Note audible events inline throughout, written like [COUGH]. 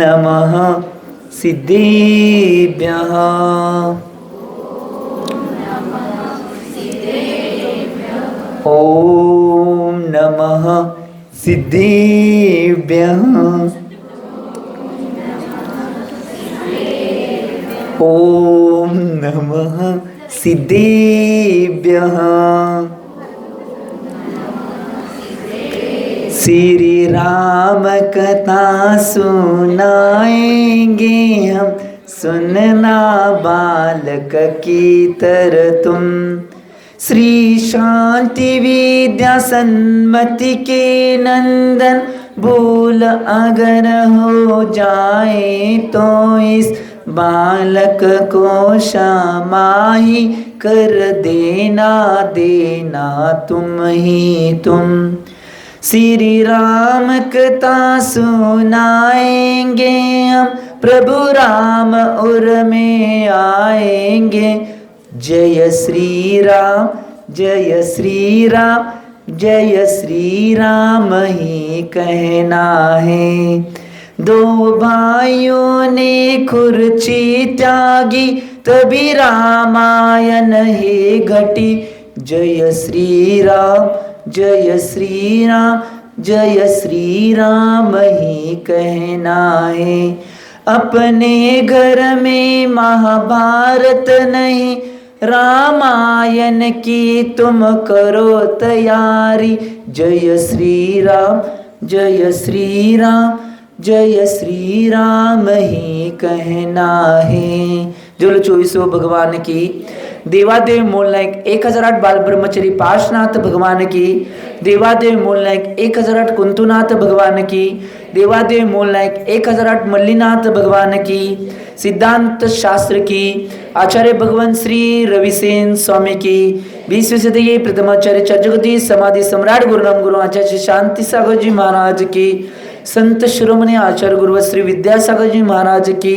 नमः सिद्धेभ्यः। ॐ नमः सिद्धेभ्यः। ॐ नमः सिद्धेभ्यः। श्री राम कथा सुनाएंगे हम। सुनना बालक की तर तुम। श्री शांति विद्या सन्मति के नंदन भूल अगर हो जाए तो इस बालक को शामाही कर देना देना तुम ही तुम। श्री राम कथा सुनाएंगे हम प्रभु राम उर में आएंगे। जय श्री राम जय श्री राम जय श्री राम ही कहना है। दो भाइयों ने खुर्ची त्यागी तभी रामायण ही घटी। जय श्री राम जय श्री राम जय श्री राम ही कहना है अपने घर में महाभारत नहीं रामायण की तुम करो तैयारी। जय श्री राम जय श्री राम जय श्री राम ही कहना है जुल चोईसो भगवान की देवादेव मूल नायक एक हजार आठ बाल ब्रह्मचारी पाशनाथ भगवान की देवादेव मूल नायक एक हजार आठ कुंतुनाथ भगवान की देवादेव मूल नायक एक हजार आठ मल्लीनाथ भगवान की सिद्धांत शास्त्र की आचार्य भगवान श्री रविसेन स्वामी की बीसवीं सदी प्रथमाचार्य जगदी समाधि सम्राट गुरुनाम गुरु आचार्य श्री शांति सागर जी महाराज की संत शिरोमणी आचार्य गुरु श्री विद्यासागर जी महाराज की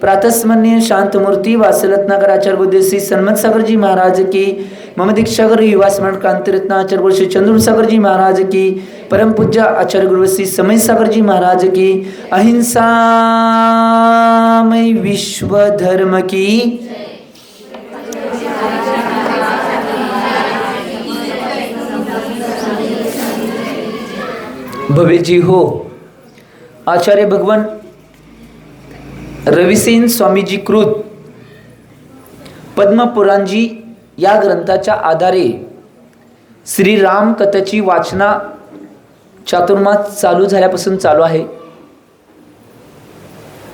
प्रातस्मरणीय शांत मूर्ती वासरत्नाकर आचार्य गुरु श्री सन्मत सागरजी महाराज की मम दीक्षागर युवा स्मरण क्रांतिरत्न आचार्य गुरु श्री चंद्र सागरजी महाराज की परम पूज्य आचार्य गुरु श्री समय सागरजी महाराज की अहिंसामय विश्व धर्म की। भवेजी हो। आचार्य भगवान रविसेन स्वामीजी कृत पद्मपुराणजी या ग्रंथाच्या आधारे श्रीरामकथेची वाचना चातुर्मास चालू झाल्यापासून चालू आहे.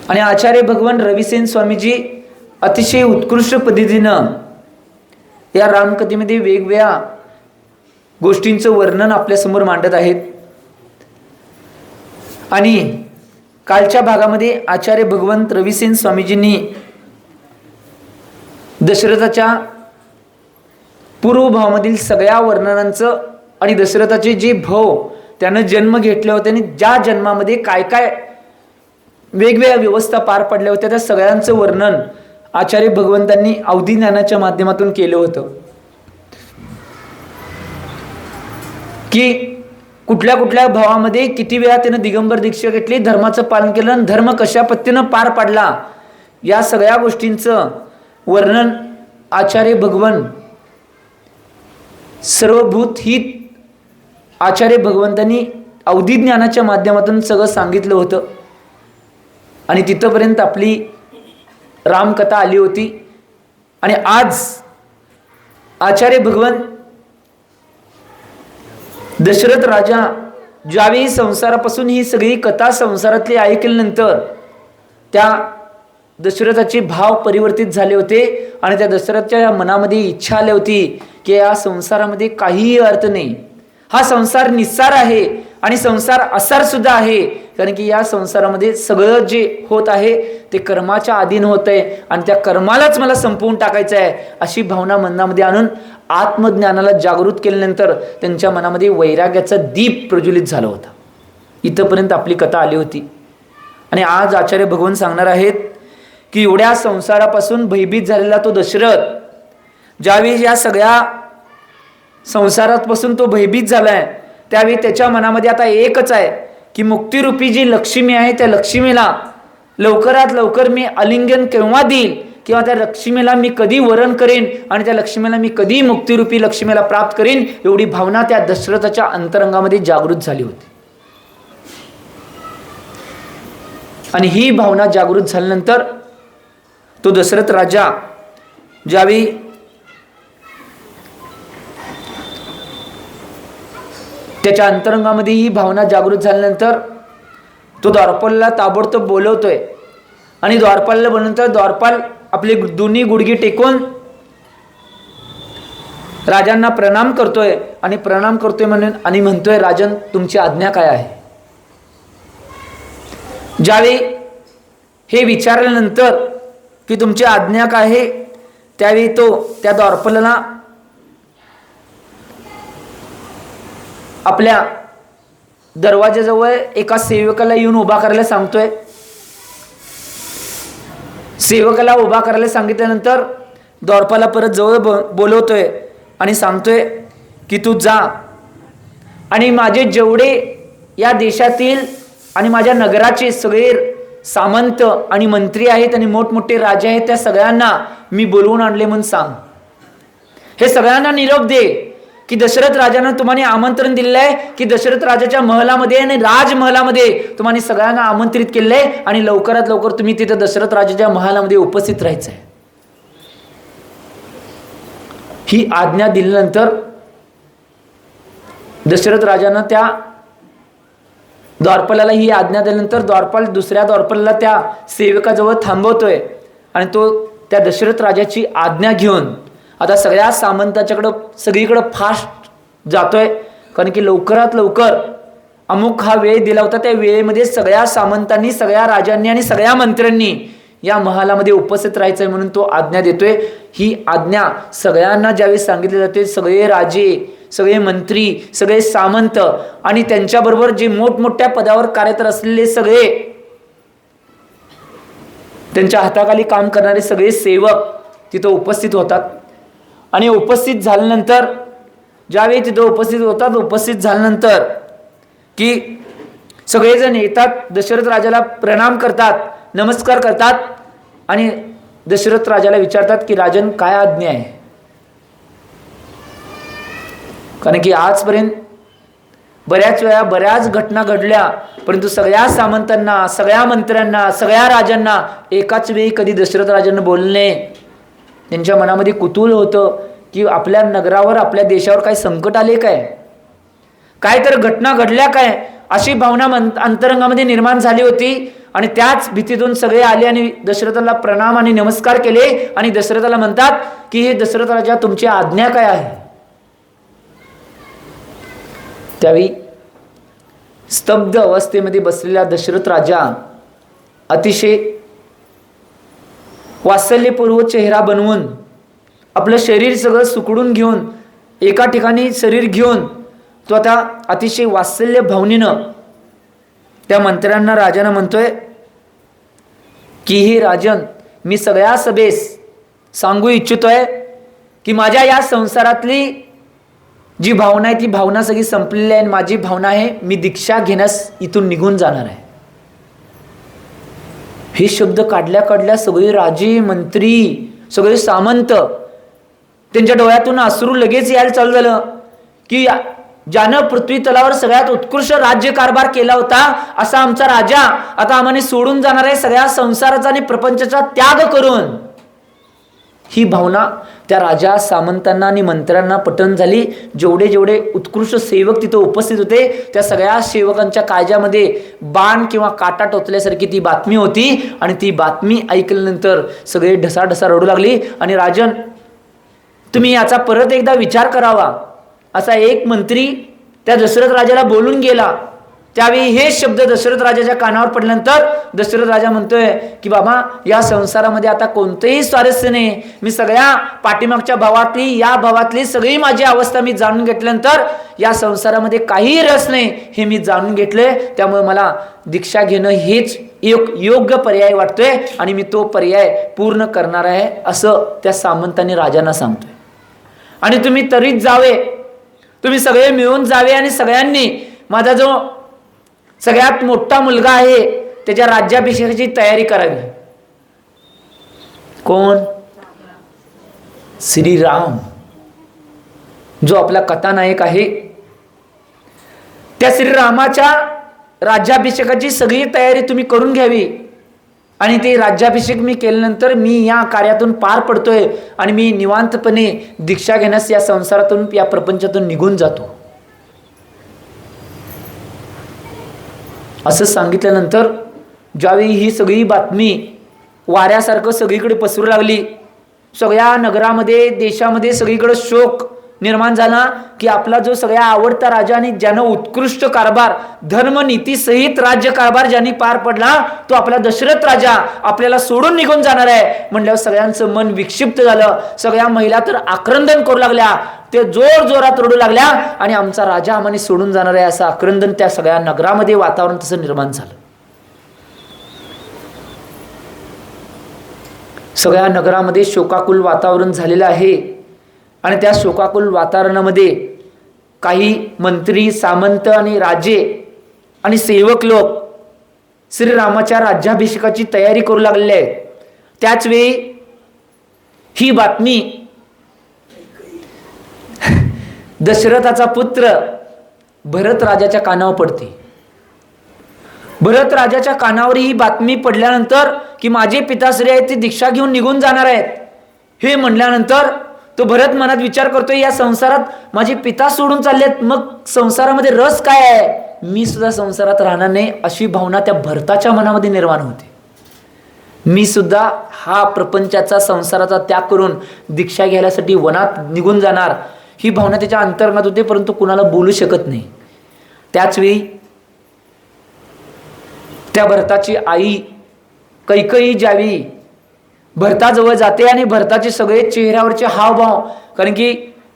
आणि आचार्य भगवान रविसेन स्वामीजी अतिशय उत्कृष्ट पद्धतीनं या रामकथेमध्ये वेगवेगळ्या गोष्टींचं वर्णन आपल्यासमोर मांडत आहेत. आणि कालच्या भागामध्ये आचार्य भगवंत रविसेन स्वामीजींनी दशरथाच्या पूर्वभावामधील सगळ्या वर्णनांचं आणि दशरथाचे जे भाव त्यानं जन्म घेतले होते आणि ज्या जन्मामध्ये काय काय वेगवेगळ्या व्यवस्था पार पडल्या होत्या त्या सगळ्यांचं वर्णन आचार्य भगवंतांनी अवधी ज्ञानाच्या माध्यमातून केलं होतं. की कुठल्या कुठल्या भावामध्ये किती वेळा त्यानं दिगंबर दीक्षा घेतली धर्माचं पालन केलं आणि धर्म कशा पद्धतीनं पार पाडला? या सगळ्या गोष्टींचं वर्णन आचार्य भगवन सर्वभूत हित आचार्य भगवंतांनी अवधी ज्ञानाच्या माध्यमातून सगळं सांगितलं होतं. आणि तिथंपर्यंत आपली रामकथा आली होती. आणि आज आचार्य भगवंत दशरथ राजा ज्यावेळी संसारापासून ही सगळी कथा संसारातली ऐकल्यानंतर त्या दशरथाचे भाव परिवर्तित झाले होते आणि त्या दशरथच्या मनामध्ये इच्छा आली होती की या संसारामध्ये काहीही अर्थ नाही. हा संसार निस्सार आहे. आणि संसार असार सुद्धा आहे. कारण की या संसारामध्ये सगळं जे होत आहे ते कर्माच्या अधीन होत आहे. आणि त्या कर्मालाच मला संपवून टाकायचं आहे अशी भावना मनामध्ये आणून आत्मज्ञानाला जागृत केल्यानंतर त्यांच्या मनामध्ये वैराग्याचा दीप प्रज्वलित झाला होता. इथंपर्यंत आपली कथा आली होती. आणि आज आचार्य भगवान सांगणार आहेत की एवढ्या संसारापासून भयभीत झालेला तो दशरथ ज्यावेळी या सगळ्या संसारापासून तो भयभीत झालाय त्यावेळी त्याच्या मनामध्ये आता एकच आहे की मुक्तिरूपी जी लक्ष्मी आहे त्या लक्ष्मीला लवकरात लवकर मी आलिंगन केव्हा देईल? किंवा त्या लक्ष्मीला मी कधी वरण करेन? आणि त्या लक्ष्मीला मी कधी मुक्तिरूपी लक्ष्मीला प्राप्त करेन? एवढी भावना त्या दशरथाच्या अंतरंगामध्ये जागृत झाली होती. आणि ही भावना जागृत झाल्यानंतर तो दशरथ राजा ज्यावेळी त्याच्या अंतरंगामध्ये ही भावना जागृत झाल्यानंतर तो द्वारपालला ताबडतोब बोलवतोय. आणि द्वारपालला बोलल्यानंतर द्वारपाल आपली दोन्ही गुडगी टेकून राजांना प्रणाम करतोय आणि प्रणाम करतोय म्हणून आणि म्हणतोय राजन तुमची आज्ञा काय आहे? ज्यावेळी हे विचारल्यानंतर की तुमची आज्ञा काय आहे त्यावेळी तो त्या द्वारपालाला आपल्या दरवाजाजवळ एका सेवकाला येऊन उभा करायला सांगतोय. सेवकाला उभा करायला सांगितल्यानंतर द्वारपाला परत जवळ ब बोलवतोय आणि सांगतोय की तू जा. आणि माझे जेवढे या देशातील आणि माझ्या नगराचे सगळे सामंत आणि मंत्री आहेत आणि मोठमोठे राजे आहेत त्या सगळ्यांना मी बोलवून आणले म्हणून सांग. हे सगळ्यांना निरोप दे. की दशरथ राजानं तुम्हाला आमंत्रण दिलेलं आहे की दशरथ राजाच्या महलामध्ये आणि राजमहलामध्ये तुम्हाला सगळ्यांना आमंत्रित केलेलं आहे आणि लवकरात लवकर तुम्ही तिथं दशरथ राजाच्या महालामध्ये उपस्थित राहायचं आहे ही आज्ञा दिल्यानंतर दशरथ राजानं त्या द्वारपालाला ही आज्ञा दिल्यानंतर द्वारपाल दुसऱ्या द्वारपालाला त्या सेवकाजवळ थांबवतोय आणि तो त्या दशरथ राजाची आज्ञा घेऊन आता सगळ्या सामंताच्याकडं सगळीकडं फास्ट जातोय. कारण की लवकरात लवकर अमुक हा वेळ दिला होता त्या वेळेमध्ये सगळ्या सामंतांनी सगळ्या राजांनी आणि सगळ्या मंत्र्यांनी या महालामध्ये उपस्थित राहायचं आहे म्हणून तो आज्ञा देतोय. ही आज्ञा सगळ्यांना ज्यावेळी सांगितली जाते सगळे राजे सगळे मंत्री सगळे सामंत आणि त्यांच्याबरोबर जे मोठमोठ्या पदावर कार्यरत असलेले सगळे त्यांच्या हाताखाली काम करणारे सगळे सेवक तिथं उपस्थित होतात. आणि उपस्थित झाल्यानंतर ज्यावेळी तिथं उपस्थित होतात उपस्थित झाल्यानंतर की सगळेजण येतात दशरथ राजाला प्रणाम करतात नमस्कार करतात आणि दशरथ राजाला विचारतात की राजन काय आज्ञा आहे? कारण की आजपर्यंत बऱ्याच वेळा बऱ्याच घटना घडल्या परंतु सगळ्या सामंतांना सगळ्या मंत्र्यांना सगळ्या राजांना एकाच वेळी कधी दशरथ राजांना बोलणे त्यांच्या मनामध्ये कुतूल होतं की आपल्या नगरावर आपल्या देशावर काही संकट आले काय? काय तर घटना घडल्या काय? अशी भावना मन अंतरंगामध्ये निर्माण झाली होती आणि त्याच भीतीतून सगळे आले आणि दशरथाला प्रणाम आणि नमस्कार केले आणि दशरथाला म्हणतात की हे दशरथ राजा तुमची आज्ञा काय आहे? त्यावेळी स्तब्ध अवस्थेमध्ये बसलेला दशरथ राजा अतिशय वात्सल्यपूर्व चेहरा बनवून आपलं शरीर सगळं सुकडून घेऊन एका ठिकाणी शरीर घेऊन तो आता अतिशय वात्सल्य भावनेनं त्या मंत्र्यांना राजानं म्हणतोय की हे राजन मी सगळ्या सभेस सांगू इच्छितोय की माझ्या या संसारातली जी भावना आहे ती भावना सगळी संपलेली आहे आणि माझी भावना आहे मी दीक्षा घेण्यास इथून निघून जाणार आहे. हे शब्द काढल्या काढल्या सगळे राजे मंत्री सगळे सामंत त्यांच्या डोळ्यातून अश्रू लगेच यायला चालू झालं. की ज्यानं पृथ्वी तलावर सगळ्यात उत्कृष्ट राज्य कारभार केला होता असा आमचा राजा आता आम्हाला सोडून जाणार आहे सगळ्या संसाराचा आणि प्रपंचाचा त्याग करून. ही भावना त्या राजा सामंतांना आणि मंत्र्यांना पटन झाली. जेवढे जेवढे उत्कृष्ट सेवक तिथं उपस्थित होते त्या सगळ्या सेवकांच्या काळजामध्ये बाण किंवा काटा टोचल्यासारखी ती बातमी होती आणि ती बातमी ऐकल्यानंतर सगळे ढसाढसा रडू लागली. आणि राजन तुम्ही याचा परत एकदा विचार करावा. असा एक मंत्री त्या दशरथ राजाला बोलून गेला. त्यावेळी हे शब्द दशरथ राजाच्या कानावर पडल्यानंतर दशरथ राजा म्हणतोय की बाबा या संसारामध्ये आता कोणतंही स्वारस्य नाही. मी सगळ्या पाठीमागच्या भावातली या भावातली सगळी माझी अवस्था मी जाणून घेतल्यानंतर या संसारामध्ये काहीही रस नाही. हे मी जाणून घेतले त्यामुळे मला दीक्षा घेणं हेच योग योग्य पर्याय वाटतोय आणि मी तो पर्याय पूर्ण करणार आहे असं त्या सामंतांनी राजांना सांगतोय. आणि तुम्ही तरीच जावे. तुम्ही सगळे मिळून जावे आणि सगळ्यांनी माझा जो सगळ्यात मोठा मुलगा आहे त्याच्या राज्याभिषेकाची तयारी करावी. कोण? श्रीराम. जो आपला कथानायक आहे. त्या श्रीरामाच्या राज्याभिषेकाची सगळी तयारी तुम्ही करून घ्यावी. आणि ते राज्याभिषेक मी केल्यानंतर मी या कार्यातून पार पडतोय आणि मी निवांतपणे दीक्षा घेण्यास या संसारातून या प्रपंचातून निघून जातो. असं सांगितल्यानंतर ज्यावेळी ही सगळी बातमी वाऱ्यासारखं सगळीकडे पसरू लागली सगळ्या नगरामध्ये देशामध्ये सगळीकडे शोक निर्माण झाला की आपला जो सगळ्या आवडता राजा आणि ज्यानं उत्कृष्ट कारभार धर्मनीतीसहित राज्य कारभार ज्यांनी पार पडला तो आपला दशरथ राजा आपल्याला सोडून निघून जाणार आहे. म्हणल्यावर सगळ्यांचं मन विक्षिप्त झालं. सगळ्या महिला तर आक्रंदन करू लागल्या. ते जोर जोरात रडू लागल्या आणि आमचा राजा आम्हाला सोडून जाणार आहे असं आक्रंदन त्या सगळ्या नगरामध्ये वातावरण तसं निर्माण झालं. सगळ्या नगरामध्ये शोकाकुल वातावरण झालेलं आहे आणि त्या शोकाकुल वातावरणामध्ये काही मंत्री सामंत आणि राजे आणि सेवक लोक श्रीरामाच्या राज्याभिषेकाची तयारी करू लागलेले आहेत. त्याचवेळी ही बातमी दशरथाचा पुत्र भरत राजाच्या कानावर पडते. भरत राजाच्या कानावर ही बातमी पडल्यानंतर की माझे पिताश्री आहेत ते दीक्षा घेऊन निघून जाणार आहेत. हे म्हणल्यानंतर तो भरत मनात विचार करतोय या संसारात माझे पिता सोडून चाललेत मग संसारामध्ये रस काय आहे? मी सुद्धा संसारात राहणार नाही अशी भावना त्या भरताच्या मनामध्ये निर्माण होते. मी सुद्धा हा प्रपंचाचा संसाराचा त्याग करून दीक्षा घ्यायसाठी वनात निघून जाणार. ही भावना त्याच्या अंतर्गत होते परंतु कुणाला बोलू शकत नाही. त्याचवेळी त्या भरताची आई कैकई ज्यावी भरताजवळ जाते आणि भरताचे सगळे चेहऱ्यावरचे हावभाव कारण की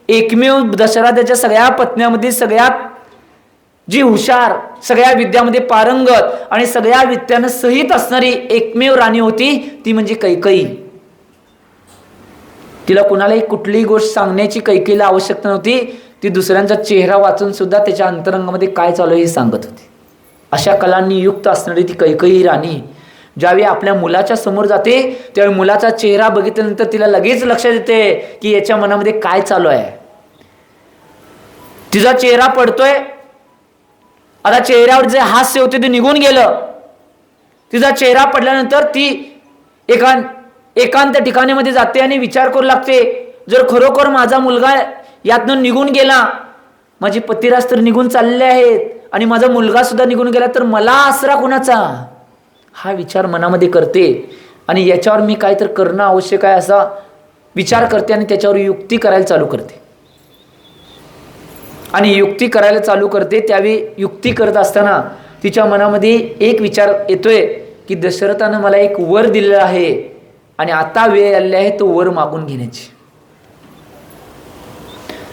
एकमेव दशरथाच्या सगळ्या पत्न्यामध्ये सगळ्यात जी हुशार सगळ्या विद्यामध्ये पारंगत आणि सगळ्या विद्यानं सहित असणारी एकमेव राणी होती ती म्हणजे कैकई. तिला कुणालाही कुठलीही गोष्ट सांगण्याची कैकेला आवश्यकता नव्हती. ती दुसऱ्यांचा चेहरा वाचून सुद्धा त्याच्या अंतरंगामध्ये काय चालू आहे हे सांगत होती. अशा कलांनी युक्त असणारी ती कैकई राणी ज्यावेळी आपल्या मुलाच्या समोर जाते त्यावेळी मुलाचा चेहरा बघितल्यानंतर तिला लगेच लक्षात येते की याच्या मनामध्ये काय चालू आहे. तिचा चेहरा पडतोय. आता चेहऱ्यावर जे हास्य होते ते निघून गेलं. तिचा चेहरा पडल्यानंतर ती एका एकांत ठिकाणीमध्ये जाते आणि विचार करू लागते जर खरोखर माझा मुलगा यातनं निघून गेला माझी पतिराज तर निघून चालले आहेत आणि माझा मुलगा सुद्धा निघून गेला तर मला आसरा कोणाचा? हा विचार मनामध्ये करते आणि याच्यावर मी काय तर करणं आवश्यक आहे असा विचार करते आणि त्याच्यावर युक्ती करायला चालू करते. आणि युक्ती करायला चालू करते त्यावेळी युक्ती करत असताना तिच्या मनामध्ये एक विचार येतोय की दशरथानं मला एक वर दिलेला आहे. आणि आता वेळ आलेली आहे तो वर मागून घेण्याची.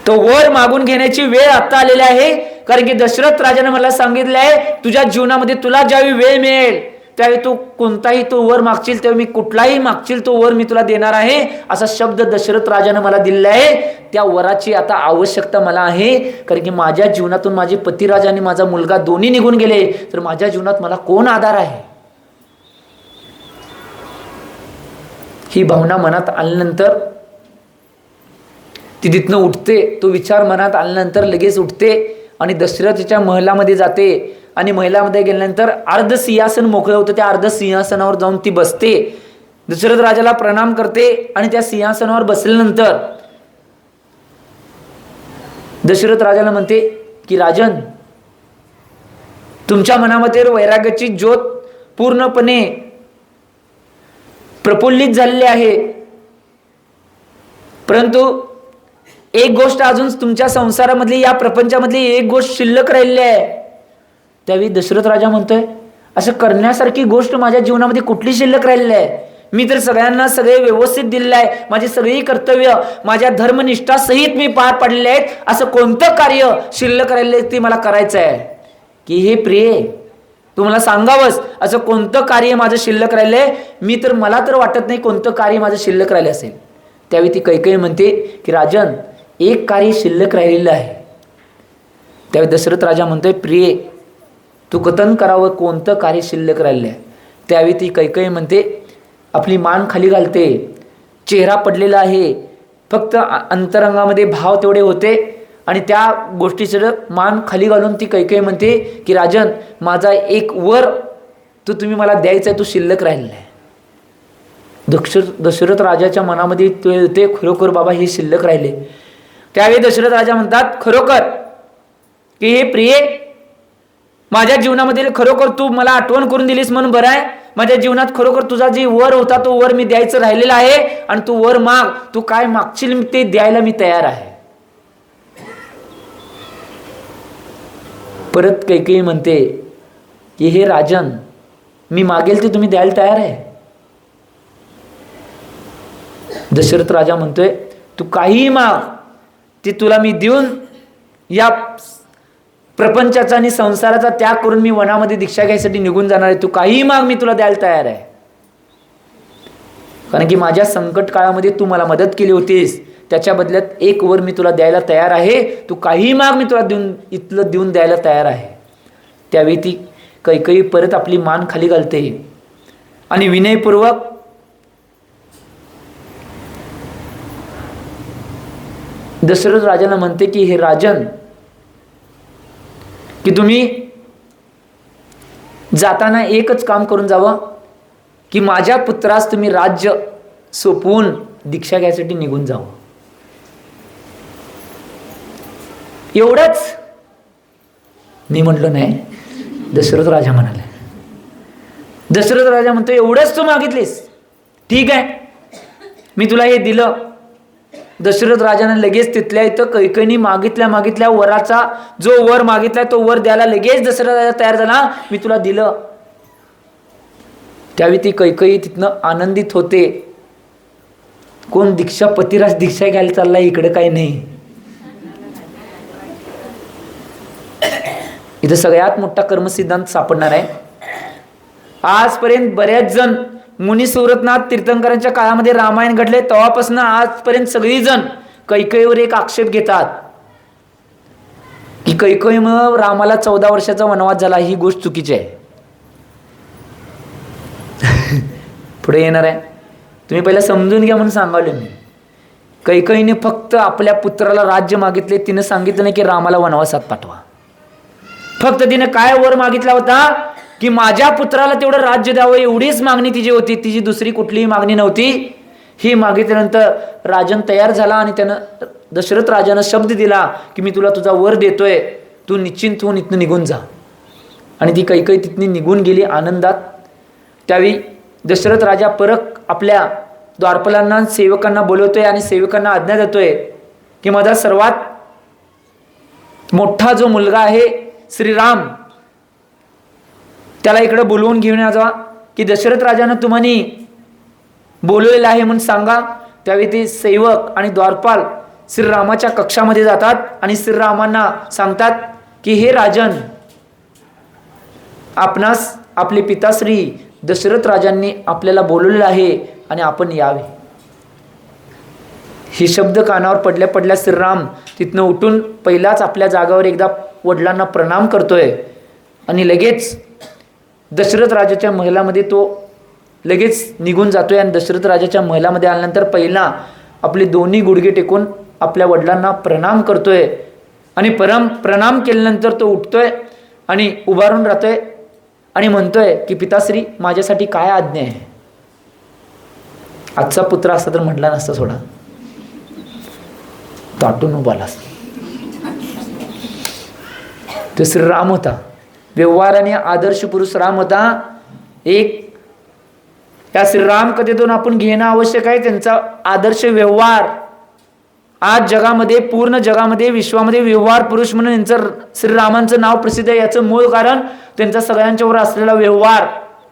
तो वर मागून घेण्याची वेळ आता आलेली आहे. कारण की दशरथ राजाने मला सांगितलं आहे तुझ्या जीवनामध्ये तुला ज्यावेळी वेळ मिळेल त्यावेळी तू कोणताही तो वर मागशील तेव्हा मी कुठलाही मागशील तो वर मी तुला देणार आहे असा शब्द दशरथ राजाने मला दिलेला आहे. त्या वराची आता आवश्यकता मला आहे. कारण की माझ्या जीवनातून माझे पतिराजा आणि माझा मुलगा दोन्ही निघून गेले तर माझ्या जीवनात मला कोण आधार आहे? ही भावना मनात आल्यानंतर ती तिथनं उठते. तो विचार मनात आल्यानंतर लगेच उठते आणि दशरथच्या महलामध्ये जाते आणि महिलामध्ये गेल्यानंतर अर्ध सिंहासन मोकळं होतं. त्या अर्ध सिंहासनावर जाऊन ती बसते. दशरथ राजाला प्रणाम करते आणि त्या सिंहासनावर बसल्यानंतर दशरथ राजाला म्हणते की राजन तुमच्या मनामध्ये वैराग्याची ज्योत पूर्णपणे प्रफुल्लित झालेली आहे. परंतु एक गोष्ट अजून तुमच्या संसारामधली या प्रपंचामधली एक गोष्ट शिल्लक राहिलेली आहे. त्यावेळी दशरथ राजा म्हणतोय असं करण्यासारखी गोष्ट माझ्या जीवनामध्ये कुठली शिल्लक राहिलेली आहे? मी तर सगळ्यांना सगळे व्यवस्थित दिलेलं आहे. माझी सगळी कर्तव्य माझ्या धर्मनिष्ठा सहित मी पार पाडलेले आहेत. असं कोणतं कार्य शिल्लक राहिले ते मला करायचं आहे की हे प्रिय तुम्हाला सांगावंच असं कोणतं कार्य माझं शिल्लक राहिले मी तर मला तर वाटत नाही कोणतं कार्य माझं शिल्लक राहिलं असेल. त्यावेळी ती कैकई म्हणते की राजन एक कार्य शिल्लक राहिलेलं आहे. त्यावेळी दशरथ राजा म्हणतोय प्रिये तू कथन करावं कोणतं कार्य शिल्लक राहिलं आहे? त्यावेळी ती कैकई म्हणते आपली मान खाली घालते. चेहरा पडलेला आहे. फक्त अ- अंतरंगामध्ये भाव तेवढे होते. आणि त्या गोष्टीचं मान खाली घालून ती कैकई म्हणते की राजन माझा एक वर तो तुम्ही मला द्यायचा आहे तो शिल्लक राहिलेला आहे. दक्ष दशरथ राजाच्या मनामध्ये ते ते खरोखर बाबा हे शिल्लक राहिले. त्यावेळी दशरथ राजा म्हणतात खरोखर की हे प्रिये माझ्या जीवनामध्ये खरोखर तू मला आठवण करून दिलीस म्हणून बरं आहे. माझ्या जीवनात खरोखर तुझा जे वर होता तो वर मी द्यायचं राहिलेला आहे आणि तू वर माग. तू काय मागशील ते द्यायला मी तयार आहे. परत कैकेयी म्हणते की हे राजन मी मागेल ते तुम्ही द्यायला तयार आहे. दशरथ राजा म्हणतोय तू काहीही माग ते तुला मी देऊन या प्रपंचाचा आणि संसाराचा त्याग करून मी वनामध्ये दीक्षा घ्यायसाठी निघून जाणार आहे. तू काहीही माग मी तुला द्यायला तयार आहे. कारण की माझ्या संकट काळामध्ये तू मला मदत केली होतीस. त्याच्या बदल्यात एक वर मी तुला द्यायला तयार आहे तू काहीही माग मी तुला देऊन इथलं देऊन द्यायला तयार आहे. त्यावेळी ती कैकई परत आपली मान खाली घालते. आणि विनयपूर्वक दशरथ राजाला म्हणते की हे राजन की तुम्ही जाताना एकच काम करून जावं की माझ्या पुत्रास तुम्ही राज्य सोपवून दीक्षा घ्यायसाठी निघून जावं. एवढंच. मी म्हटलो नाही दशरथ राजा म्हणाले. दशरथ राजा म्हणतो एवढंच तू मागितलीस. ठीक आहे. मी तुला हे दिलं. दशरथ राजाने लगेच तिथल्या इथं कैकनी मागितल्या मागितल्या वराचा जो वर मागितला तो वर द्यायला लगेच दशरथ राजा तयार झाला. मी तुला दिलं. त्यावेळी ती कैकई तिथनं आनंदित होते. कोण दीक्षा पतिराज दीक्षा घ्यायला चाललाय? इकडे काही नाही. इथं सगळ्यात मोठा कर्मसिद्धांत सापडणार आहे. आजपर्यंत बरेच जण मुनी सुरतनाथ तीर्थंकरांच्या काळामध्ये रामायण घडले तेव्हापासून आजपर्यंत सगळी जण कैकईवर एक आक्षेप घेतात. की कैकईमुळं रामाला चौदा वर्षाचा वनवास झाला ही गोष्ट चुकीची आहे. [LAUGHS] पुढे येणार आहे. तुम्ही पहिला समजून घ्या म्हणून सांगावले मी. कैकईने फक्त आपल्या पुत्राला राज्य मागितले तिने सांगितलं नाही की रामाला वनवासात पाठवा. फक्त तिने काय वर मागितला होता? की माझ्या पुत्राला तेवढं राज्य द्यावं एवढीच मागणी तिची होती. तिची दुसरी कुठलीही मागणी नव्हती. ही मागितल्यानंतर राजन तयार झाला आणि त्यानं दशरथ राजानं शब्द दिला की मी तुला तुझा वर देतोय. तू निश्चिंत होऊन इथनं निघून जा. आणि ती कैकई तिथनं निघून गेली आनंदात. त्यावेळी दशरथ राजा परत आपल्या द्वारपालांना सेवकांना बोलवतोय आणि सेवकांना आज्ञा देतोय की माझा सर्वात मोठा जो मुलगा आहे श्रीराम त्याला इकडे बोलवून घेऊन या की दशरथ राजानं तुम्हानी बोलवलेलं आहे म्हणून सांगा. त्यावेळी ते सेवक आणि द्वारपाल श्रीरामाच्या कक्षामध्ये जातात आणि श्रीरामांना सांगतात की हे राजन आपणास आपले पिताश्री दशरथ राजांनी आपल्याला बोलवलेलं आहे आणि आपण यावे. हे शब्द कानावर पडल्या पडल्या श्रीराम तिथनं उठून पहिलाच आपल्या जागावर एकदा वडिलांना प्रणाम करतोय. आणि लगेच दशरथ राजाच्या महिलामध्ये तो लगेच निघून जातोय आणि दशरथ राजाच्या महिलामध्ये आल्यानंतर पहिला आपले दोन्ही गुडघे टेकून आपल्या वडिलांना प्रणाम करतोय. आणि परम प्रणाम केल्यानंतर तो उठतोय आणि उभारून राहतोय आणि म्हणतोय की पिताश्री माझ्यासाठी काय आज्ञा आहे? आजचा पुत्र असता तर म्हटला नसता सोडा. ताटून उभालास तो श्रीराम होता. व्यवहाराने आदर्श पुरुष राम होता. एक त्या श्रीराम कथेतून आपण घेणं आवश्यक आहे. त्यांचा आदर्श व्यवहार आज जगामध्ये पूर्ण जगामध्ये विश्वामध्ये व्यवहार पुरुष म्हणून यांचं श्रीरामांचं नाव प्रसिद्ध आहे. याचं मूळ कारण त्यांचा सगळ्यांच्यावर असलेला व्यवहार.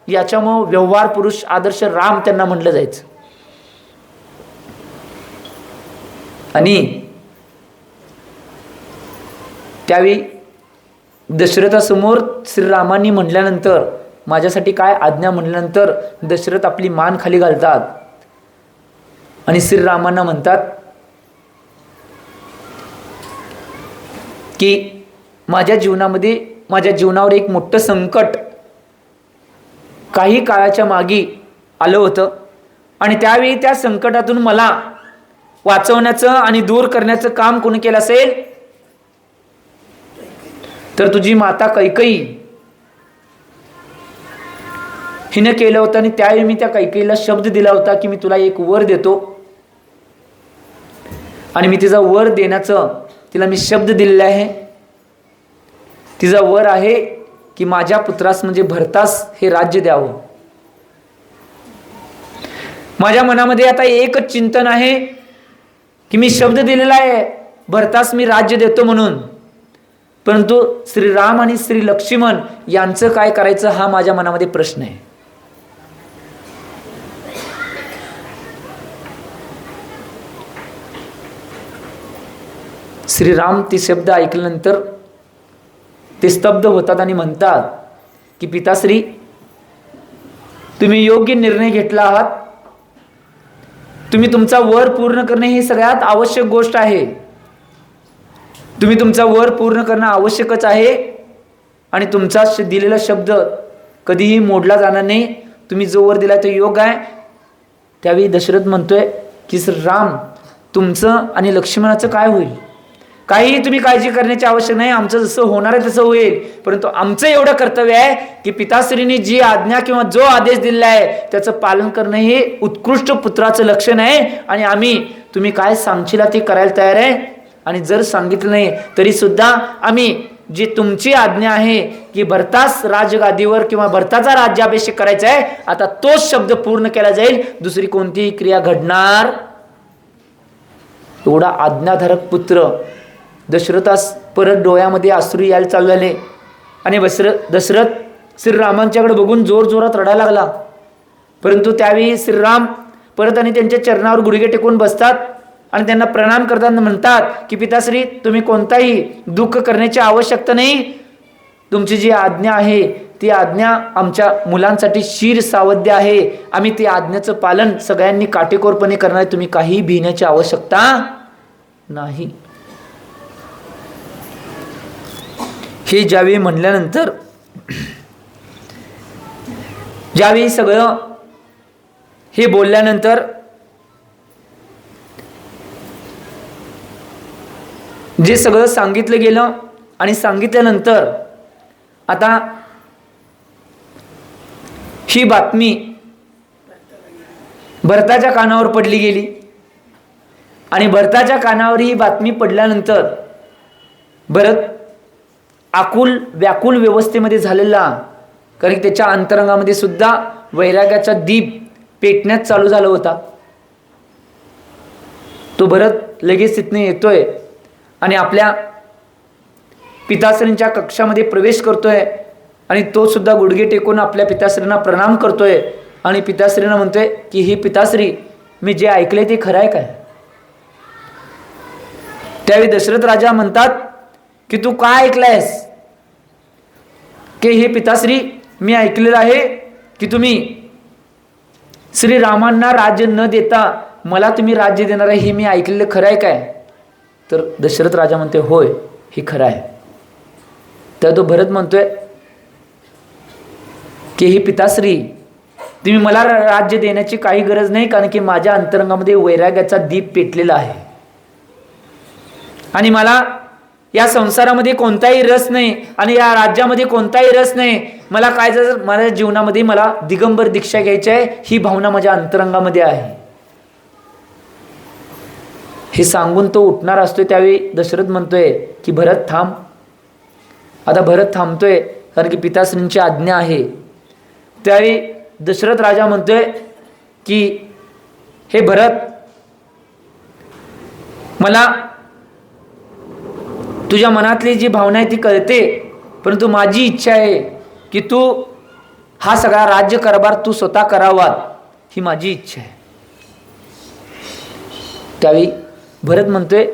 याच्यामुळं व्यवहार पुरुष आदर्श राम त्यांना म्हटलं जायचं. आणि त्यावेळी दशरथासमोर श्रीरामांनी म्हटल्यानंतर माझ्यासाठी काय आज्ञा म्हटल्यानंतर दशरथ आपली मान खाली घालतात. आणि श्रीरामांना म्हणतात की माझ्या जीवनामध्ये माझ्या जीवनावर एक मोठं संकट काही काळाच्या मागे आलं होतं. आणि त्यावेळी त्या संकटातून मला वाचवण्याचं आणि दूर करण्याचं काम कोणी केलं असेल? तर तुझी माता कैकई. हिनं केलं होतं आणि त्यावेळी मी त्या कैकईला शब्द दिला होता की मी तुला एक वर देतो. आणि मी तिचा वर देण्याचं तिला मी शब्द दिलेला आहे. तिचा वर आहे की माझ्या पुत्रास म्हणजे भरतास हे राज्य द्यावं. माझ्या मनामध्ये आता एकच चिंतन आहे की मी शब्द दिलेला आहे भरतास मी राज्य देतो म्हणून. परंतु श्रीराम आणि श्री लक्ष्मण यांचं काय करायचं हा माझ्या मनामध्ये प्रश्न आहे. श्रीराम ते शब्द ऐकल्यानंतर ते स्तब्ध होतात आणि म्हणतात की पिताश्री तुम्ही योग्य निर्णय घेतला आहात. तुम्ही तुमचा वर पूर्ण करणे ही सगळ्यात आवश्यक गोष्ट आहे. तुम्ही तुमचा वर पूर्ण करणं आवश्यकच आहे. आणि तुमचा श- दिलेला शब्द कधीही मोडला जाणार नाही. तुम्ही जो वर दिला तो योग आहे. त्यावेळी दशरथ म्हणतोय की सर राम तुमचं आणि लक्ष्मणाचं काय होईल? काहीही तुम्ही काळजी करण्याची आवश्यक नाही. आमचं जसं होणार आहे तसं होईल. परंतु आमचं एवढं कर्तव्य आहे की पिताश्रीने जी आज्ञा किंवा जो आदेश दिलेला आहे त्याचं पालन करणं हे उत्कृष्ट पुत्राचं लक्षण आहे. आणि आम्ही तुम्ही काय सांगशीला ते करायला तयार आहे? आणि जर सांगितलं नाही तरी सुद्धा आम्ही जी तुमची आज्ञा आहे की भरताच राजगादीवर किंवा भरताचा राज्याभिषेक करायचा आहे आता तोच शब्द पूर्ण केला जाईल दुसरी कोणतीही क्रिया घडणार. एवढा आज्ञाधारक पुत्र दशरथास परत डोळ्यामध्ये आसरू यायला चालू झाले. आणि दशरथ दशरथ श्रीरामांच्याकडे बघून जोर जोरात रडायला लागला. परंतु त्यावेळी श्रीराम परत आणि त्यांच्या चरणावर गुडघे टेकून बसतात. आणि त्यांना प्रणाम करताना म्हणतात की पिताश्री तुम्ही कोणताही दुःख करण्याची आवश्यकता नाही. तुमची जी आज्ञा आहे ती आज्ञा आमच्या मुलांसाठी शीर सावध्य आहे. आम्ही ती आज्ञेचं पालन सगळ्यांनी काटेकोरपणे करणार तुम्ही काही भिण्याची आवश्यकता नाही. हे ज्यावेळी म्हणल्यानंतर ज्यावेळी सगळं हे बोलल्यानंतर जे सगळं सांगितलं गेलं आणि सांगितल्यानंतर आता ही बातमी भरताच्या कानावर पडली गेली. आणि भरताच्या कानावर ही बातमी पडल्यानंतर भरत आकुल व्याकुल व्यवस्थेमध्ये झालेला कारण की त्याच्या अंतरंगामध्ये सुद्धा वैराग्याचा दीप पेटण्यात चालू झाला होता. तो भरत लगेच तिथनं येतोय. आणि आपल्या पिताश्रींच्या कक्षामध्ये प्रवेश करतोय आणि तो सुद्धा गुडघे टेकून आपल्या पिताश्रींना प्रणाम करतोय. आणि पिताश्रींना म्हणतोय की ही पिताश्री मी जे ऐकले ते खरं आहे काय? त्यावेळी दशरथ राजा म्हणतात की तू काय ऐकलायस? की हे पिताश्री मी ऐकलेलं आहे की तुम्ही श्रीरामांना राज्य न देता मला तुम्ही राज्य देणार आहे हे मी ऐकलेलं खरं आहे काय? तर दशरथ राजा म्हणते होय हे खरं आहे. तर तो भरत म्हणतोय की ही पिताश्री तुम्ही मला राज्य देण्याची काही गरज नाही कारण की माझ्या अंतरंगामध्ये वैराग्याचा दीप पेटलेला आहे. आणि मला या संसारामध्ये कोणताही रस नाही आणि या राज्यामध्ये कोणताही रस नाही. मला काय जर माझ्या जीवनामध्ये मला दिगंबर दीक्षा घ्यायची आहे ही भावना माझ्या अंतरंगामध्ये आहे. हे सांगून तो उठणार असतोय त्यावेळी दशरथ म्हणतोय की भरत थांब. आता भरत थांबतोय कारण की पिताश्रींची आज्ञा आहे. त्यावेळी दशरथ राजा म्हणतोय की हे भरत मला तुझ्या मनातली जी भावना आहे ती कळते परंतु माझी इच्छा आहे की तू हा सगळा राज्य कारभार तू स्वतः करावा ही माझी इच्छा आहे. त्यावेळी भरत म्हणतोय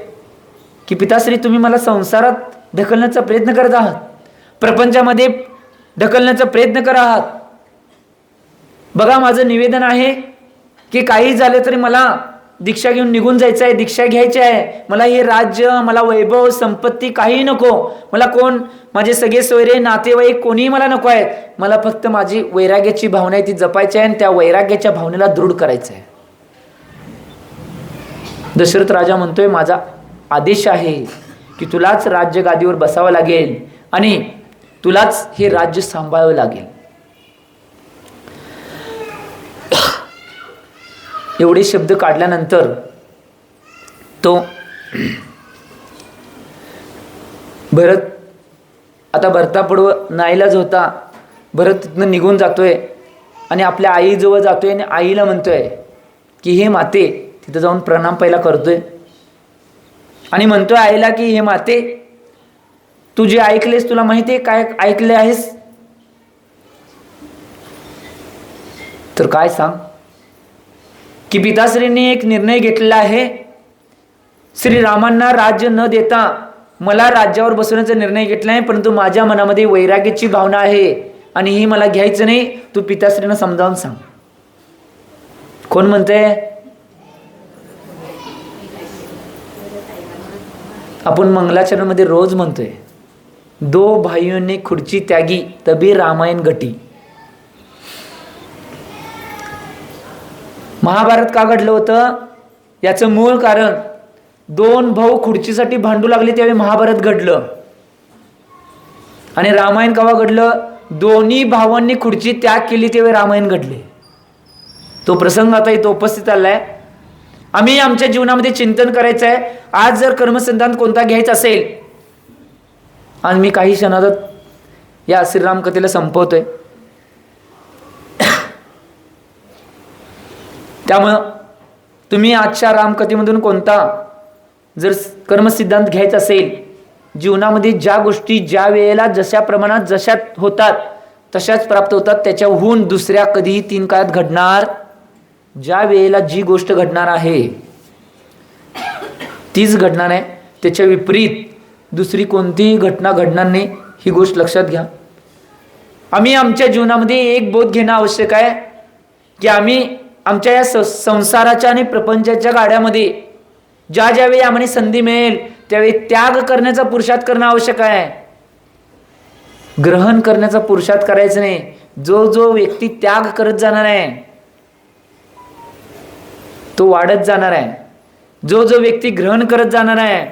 की पिताश्री तुम्ही मला संसारात ढकलण्याचा प्रयत्न करत आहात. प्रपंचामध्ये ढकलण्याचा प्रयत्न करत आहात. बघा माझं निवेदन आहे की काही झालं तरी मला दीक्षा घेऊन निघून जायचं आहे दीक्षा घ्यायची आहे. मला हे राज्य मला वैभव संपत्ती काही नको. मला कोण माझे सगळे सोयरे नातेवाईक कोणीही मला नको आहेत. मला फक्त माझी वैराग्याची भावना आहे ती जपायची आहे आणि त्या वैराग्याच्या भावनेला दृढ करायचं आहे. दशरथ राजा म्हणतोय माझा आदेश आहे की तुलाच राज्य गादीवर बसावं लागेल आणि तुलाच हे राज्य सांभाळावं लागेल. एवढे शब्द काढल्यानंतर तो भरत आता भरतापुढं नाईलाज होता. भरत तिथनं निघून जातोय आणि आपल्या आईजवळ जातोय आणि आईला म्हणतोय की हे माते तिथं जाऊन प्रणाम पहिला करतोय. आणि म्हणतोय आईला की हे माते तू जे ऐकलेस तुला माहिती आहे काय ऐकले आहेस? तर काय सांग? की पिताश्रींनी एक निर्णय घेतलेला आहे. श्रीरामांना राज्य न देता मला राज्यावर बसवण्याचा निर्णय घेतला आहे परंतु माझ्या मनामध्ये वैराग्याची भावना आहे आणि ही मला घ्यायचं नाही. तू पिताश्रींना समजावून सांग. कोण म्हणते आपण मंगलाचरणमध्ये रोज म्हणतोय दो भाईने खुर्ची त्यागी तबी रामायण घटी. महाभारत का घडलं होतं? याचं मूळ कारण दोन भाऊ खुर्चीसाठी भांडू लागले त्यावेळी महाभारत घडलं. आणि रामायण केव्हा घडलं? दोन्ही भावांनी खुर्ची त्याग केली त्यावेळी रामायण घडले. तो प्रसंग आता इथं उपस्थित आलाय. आम्ही आमच्या जीवनामध्ये चिंतन करायचं आहे आज जर कर्मसिद्धांत कोणता घ्यायचा असेल आणि मी काही क्षणात या श्रीराम कथेला संपवतोय. त्यामुळं तुम्ही आजच्या रामकथेमधून कोणता जर कर्मसिद्धांत घ्यायचा असेल जीवनामध्ये ज्या गोष्टी ज्या वेळेला जशा प्रमाणात जशा होतात तशाच प्राप्त होतात त्याच्याहून दुसऱ्या कधीही तीन काळात घडणार ज्या वेळेला जी गोष्ट घडणार आहे तीच घडणार आहे. त्याच्या विपरीत दुसरी कोणतीही घटना घडणार नाही ही गोष्ट लक्षात घ्या. आम्ही आमच्या जीवनामध्ये एक बोध घेणं आवश्यक आहे की आम्ही आमच्या या स संसाराच्या आणि प्रपंचाच्या गाड्यामध्ये ज्या ज्यावेळी आम्हाला संधी मिळेल त्यावेळी त्याग करण्याचा पुरुषार्थ करणं आवश्यक आहे. ग्रहण करण्याचा पुरुषार्थ करायचं नाही. जो जो व्यक्ती त्याग करत जाणार आहे तो वाढत जाणार आहे. जो जो व्यक्ती ग्रहण करत जाणार आहे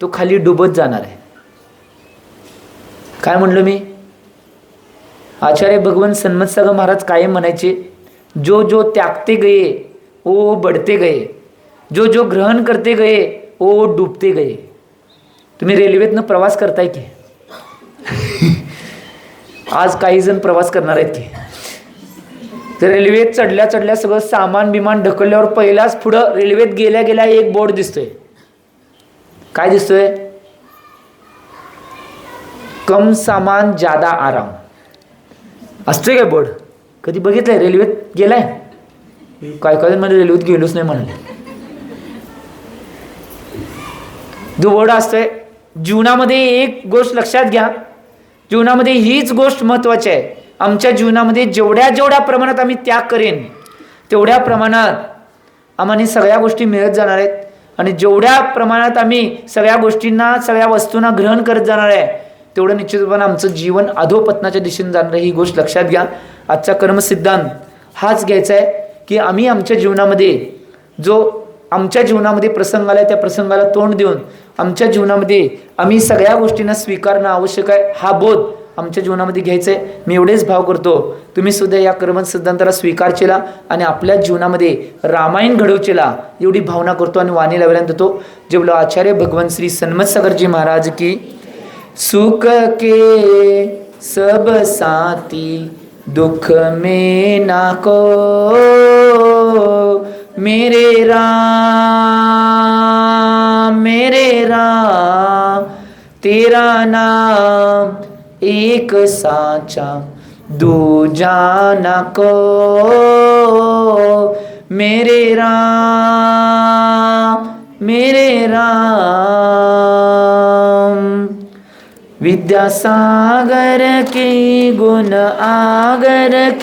तो खाली डुबत जाणार आहे. काय म्हणलो मी? आचार्य भगवान सन्मत महाराज कायम म्हणायचे जो जो त्यागते गए ओ बढते गए जो जो ग्रहण करते गए ओ डुबते गए तुम्ही रेल्वेतनं प्रवास करताय की? [LAUGHS] आज काही जण प्रवास करणार आहेत की? तर रेल्वेत चढल्या चढल्या सगळं सामान बिमान ढकलल्यावर पहिलाच पुढं रेल्वेत गेल्या गेल्या एक बोर्ड दिसतोय. काय दिसतोय? कम सामान जादा आराम. असतोय काय बोर्ड? कधी बघितलंय? रेल्वेत गेलाय? काय काय म्हणजे रेल्वेत गेलोच नाही म्हणाले जो बोर्ड असतोय जीवनामध्ये एक गोष्ट लक्षात घ्या. जीवनामध्ये हीच गोष्ट महत्वाची आहे. आमच्या जीवनामध्ये जेवढ्या जेवढ्या प्रमाणात आम्ही त्याग करेन तेवढ्या प्रमाणात आम्हाला सगळ्या गोष्टी मिळत जाणार आहेत. आणि जेवढ्या प्रमाणात आम्ही सगळ्या गोष्टींना सगळ्या वस्तूंना ग्रहण करत जाणार आहे तेवढं निश्चितपणे आमचं जीवन अधोपतनाच्या दिशेने जाणार आहे. ही गोष्ट लक्षात घ्या. आजचा कर्मसिद्धांत हाच घ्यायचा आहे की आम्ही आमच्या जीवनामध्ये जो आमच्या जीवनामध्ये प्रसंग आला त्या प्रसंगाला तोंड देऊन आमच्या जीवनामध्ये आम्ही सगळ्या गोष्टींना स्वीकारणं आवश्यक आहे. हा बोध आमच्या जीवनामध्ये घ्यायचं आहे मी एवढेच भाव करतो. तुम्ही सुद्धा या कर्म सिद्धांताला स्वीकार केला आणि आपल्या जीवनामध्ये रामायण घडवचेला एवढी भावना करतो आणि वाणी लावल्यानंतर तो जेवलो आचार्य भगवान श्री सन्मतसागरजी महाराज की सुख के सब साथी दुख में नाको मेरे राम मेरे राम तेरा नाम एक साचा दूजा न को मेरे राम मेरे राम। विद्यासागर के गुण आगर की